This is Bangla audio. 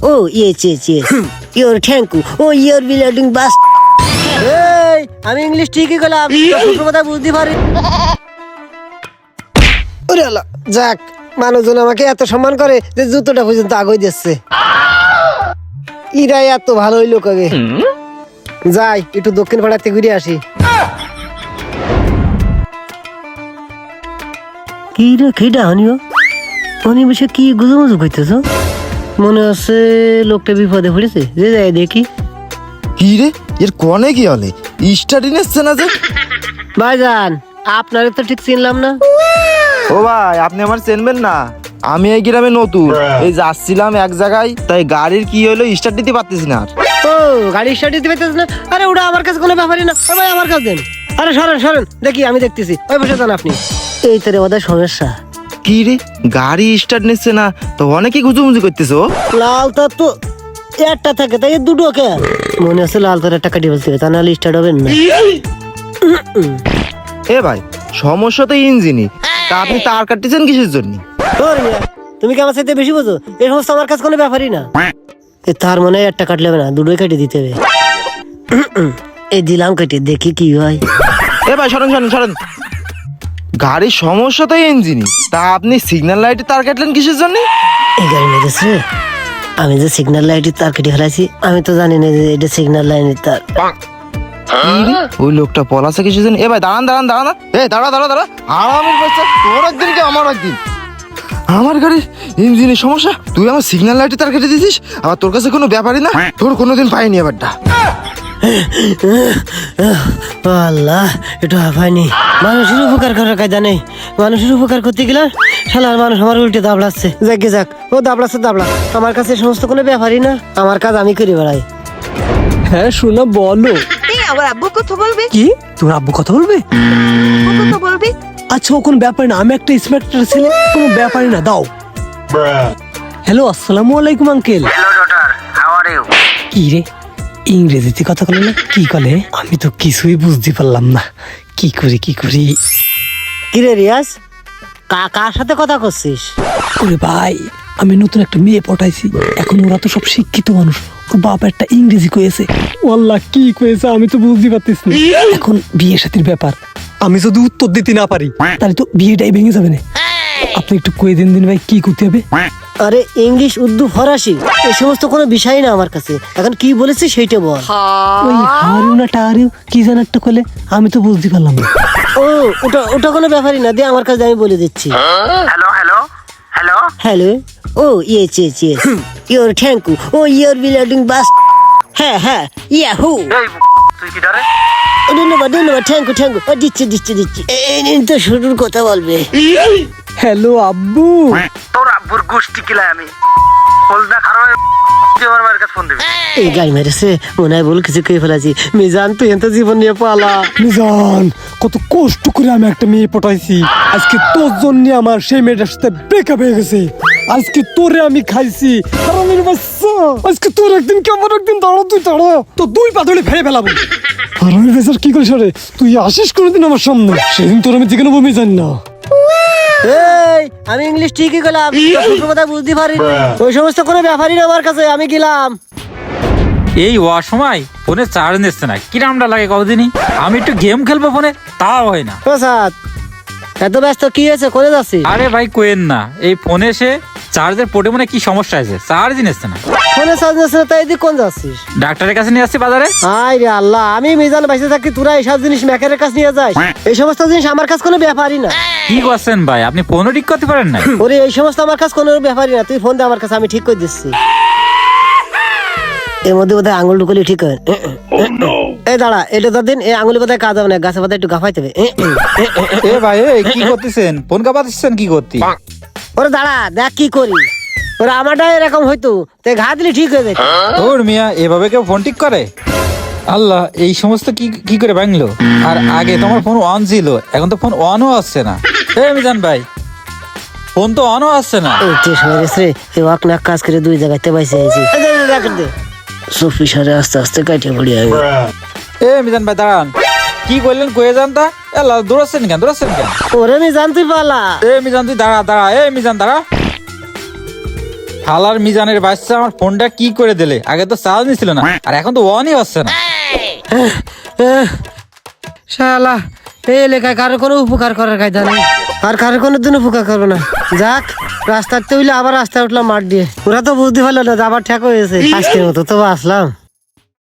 Oh, yes, yes, yes. Your thank you. Oh, your building bus. এই আমি ইংলিশ ঠিকই গেলাম ছোট কথা বুঝতে পারি। ওরে আল্লাহ, যাক মানুষজন আমাকে এত সম্মান করে যে জুতোটা পর্যন্ত আগই দিচ্ছে। ইরাই এত ভালো হইল কবে? যাই একটু দক্ষিণ পাড়াতে ঘুরে আসি। কি রে খিটা হনিও উনি বসে কি গুজুমুজু করতেছ? মনে হচ্ছে লোকটা বিপদে পড়েছে। যে যাই দেখি। কি রে? এর কনে কি হলে? স্টাডি নিচ্ছে না যে ভাইজান আপনারে তো ঠিক চিনলাম না। ও ভাই আপনি আমার চেনবেন না। আমি এই গ্রামে নতুন। এই যাচ্ছিলাম এক জায়গায় তাই গাড়ির কি হলো স্টার্ট দিতে পারতেছি না আর। ও গাড়ি স্টার্ট দিতে পারতেছ না? আরে ওটা আমার কাছে কোনো ব্যাপারই না। ও ভাই আমার কাছে দেন। আরে সরেন সরেন। দেখি আমি দেখতেছি। ওই বসে যান আপনি। এই তো রে ওদের সমস্যা। কি রে? গাড়ি স্টার্ট নিচ্ছে না। তো অনেকে গুজুমুজু করতেছো লাল তার তো একটা থাকে তাই দুটো কে মনে তার একটা কাটি ফেলতে হবে তা নাহলে স্টার্ট হবে না। এ ভাই সমস্যা তো ইঞ্জিনই। তা আপনি তার কাটতেছেন কিসের জন্য? মিয়া, তুমি কি আমার সাথে বেশি বোঝো? এই সমস্ত আমার কাছে কোনো ব্যাপারই না। এ তার মনে হয় একটা কাটলে হবে না দুটোই কেটে দিতে হবে। এই দিলাম কেটে দেখি কি হয়। এ ভাই সরেন সরেন সরেন। গাড়ির সমস্যা তো ইঞ্জিনই তা আপনি সিগন্যাল লাইটে তার কাটলেন কিসের জন্য? এই গাড়ি মেরেছে আমি যে সিগন্যাল লাইটের তার কেটে ফেলাইছি আমি তো জানি না যে এটা সিগন্যাল লাইনের তার। ওই লোকটা পলাছে কিসের জন্য? এ ভাই দাঁড়ান দাঁড়ান দাঁড়ান। এ দাঁড়া দাঁড়া দাঁড়া। আরামের বাচ্চা তোর একদিন কি আমার একদিন? আমার গাড়ির ইঞ্জিনের সমস্যা? তুই আমার সিগন্যাল লাইটে তার কেটে দিছিস আবার তোর কাছে কোনো ব্যাপারই না? তোর কোনোদিন পাইনি এবারটা। আল্লাহ এটা হাফায়নি মানুষের উপকার করার কায়দা নেই। মানুষের উপকার করতে গেলে শালার মানুষ আমার উল্টে দাবড়াচ্ছে। যাক যাক। ও দাবড়াচ্ছে দাবড়া। আমার কাছে সমস্ত কোনো ব্যাপারই না। আমার কাজ আমি করে বেড়াই। হ্যাঁ শোনা বলো। এই আমার আব্বু কথা বলবে? কি? তোমার আব্বু কথা বলবে? কথা বলবে? আচ্ছা ও কোনো ব্যাপার না। আমি একটা ইন্সপেক্টর ছেলে কোনো ব্যাপারই না। দাও। হ্যালো আসসালামু আলাইকুম আঙ্কেল কি রে? ইংরেজিতে কথা বলে না কি কলে? আমি তো কিছুই বুঝতে পারলাম না। কি করি কি করি? কিরে রিয়াজ কা কার সাথে কথা করছিস? ওরে ভাই আমি নতুন একটা মেয়ে পটাইছি। এখন ওরা তো সব শিক্ষিত মানুষ। ওর বাবা একটা ইংরেজি কয়েছে। ওয়াল্লাহ কি কয়েছে আমি তো বুঝতে পারতেছি না। এখন বিয়ে সাথীর ব্যাপার। আমি যদি উত্তর দিতে না পারি তাহলে তো বিয়েটাই ভেঙে যাবে না। আপনি একটু কয়ে দিন দিন ভাই কি করতে হবে? আরে ইংলিশ উর্দু ফরাসি এই সমস্ত কোনো বিষয় না আমার কাছে। এখন কি বলেছিস সেইটা বল। ওই হারু না টারু কি যেন একটা করলে আমি তো বুঝতে পারলাম না। ও ওটা ওটা কোনো ব্যাপারই না দে আমার কাছে আমি বলে দিচ্ছি। Hello hello hello. Hello. Oh yes yes yes your thank you oh your building bus হ্যাঁ হ্যাঁ ইয়াহু তুই কি ধরে? ধন্যবাদ ধন্যবাদ। থ্যাংক ইউ থ্যাংক ইউ দিচ্ছি দিচ্ছি দিচ্ছি। এই নিন তো শুরুর কথা বলবে। হ্যালো আব্বু। তোর আব্বুর গোষ্ঠী কিলাই আমি। হলদা খারাপ তুই আমার মায়ের কাছে ফোন দিবি? এই গাড়ি মেরেছে মনে হয় বল কিছু কে ফেলাছি। মিজান তুই এত জীবন নিয়ে পালা। মিজান কত কষ্ট করে আমি একটা মেয়ে পটাইছি। আজকে তোর জন্য আমার সেই মেয়েটার সাথে ব্রেকআপ হয়ে গেছে। আজকে তোরে আমি খাইছি। হারামির বাচ্চা আজকে তোর একদিন কেমন একদিন দাঁড়ো তুই দাঁড়ো। তো দুই পা ধরে ফেলে ফেলাবো। হারামির বাচ্চার কি করিস রে? তুই আসিস কোনোদিন আমার সামনে। সেদিন তোর আমি যেখানে বমি জানি না। এই আমি ইংলিশ ঠিকই গেলাম কথা বুঝতে পারিনি। ওই সমস্ত কোনো ব্যাপারই না আমার কাছে আমি গেলাম। এই অসময় ফোনে চার্জ নিচ্ছে না কি কিরামটা লাগে কতদিনই আমি একটু গেম খেলব ফোনে তাও হয় না। প্রসাদ এত ব্যস্ত কি হয়েছে করে যাচ্ছি আরে ভাই কোয়েন না এই ফোনে এসে চার্জের পোর্টে মনে কি সমস্যা আছে চার্জই নিচ্ছে না। ফোনে চার্জ নিচ্ছে না, তাই এদিক কোন যাচ্ছিস? ডাক্তারের কাছে নিয়ে আসছি বাজারে। আই রে আল্লাহ আমি মিজান বাইসে থাকি তোরা এইসব জিনিস ম্যাকের কাছে নিয়ে যাস। এই সমস্ত জিনিস আমার কাছে কোনো ব্যাপারই না। কি করছেন ভাই? আপনি ফোনও ঠিক করতে পারেন না ওরে এই সমস্ত আমার কাছে কোনো ব্যাপারই না। তুই ফোন দে আমার কাছে আমি ঠিক করে দিচ্ছি। এর মধ্যে বোধহয় আঙুল ঢুকলে ঠিক হয়। এ দাঁড়া এটা তো দিন এই আঙুলে বোধহয় কাজ হবে না গাছে বোধহয় একটু গাফাইতে হবে। এ ভাই কি করতেছেন? ফোন কাপাচ্ছেন কি করতে? ওরে দাঁড়া দেখ কি করি। ওরা আমারটা এরকম হইতো তাই ঘা দিলে ঠিক হয়ে যেত। মিয়া এভাবে কেউ ফোন ঠিক করে? আল্লাহ এই সমস্ত কি কি করে ভাঙলো? আর আগে তোমার ফোন অন ছিল এখন তো ফোন অনও আসছে না। এ মিজান ভাই ফোন তো অনও আসছে না। হয়ে গেছে রে এই ওয়াক নাক কাজ করে দুই জায়গাতে বাইসে আইছি। এই দে, দে, দে, সুফি সারে আস্তে আস্তে কাটিয়ে পড়ি এ মিজান ভাই দাঁড়ান। কি করলেন কয়ে যান তা? এলা দৌড়াচ্ছেন কেন? দৌড়াচ্ছেন কেন? ওরে আমি জানতে পারলা এ মিজান তুই দাঁড়া দাঁড়া এ মিজান দাঁড়া। হালার মিজানের বাচ্চা আমার ফোনটা কি করে দিলে? আগে তো চার্জ নিছিল না আর এখন তো অনই হচ্ছে না। শালা এই এলাকায় কারও কোনো উপকার করার কায়দা নেই। আর কারও কোনো দিন উপকার করব না। যাক রাস্তাতে হইলে আবার রাস্তায় উঠলাম মাঠ দিয়ে। ওরা তো বুঝতে পারল না আবার ঠেক হয়েছে আজকের মতো তো আসলাম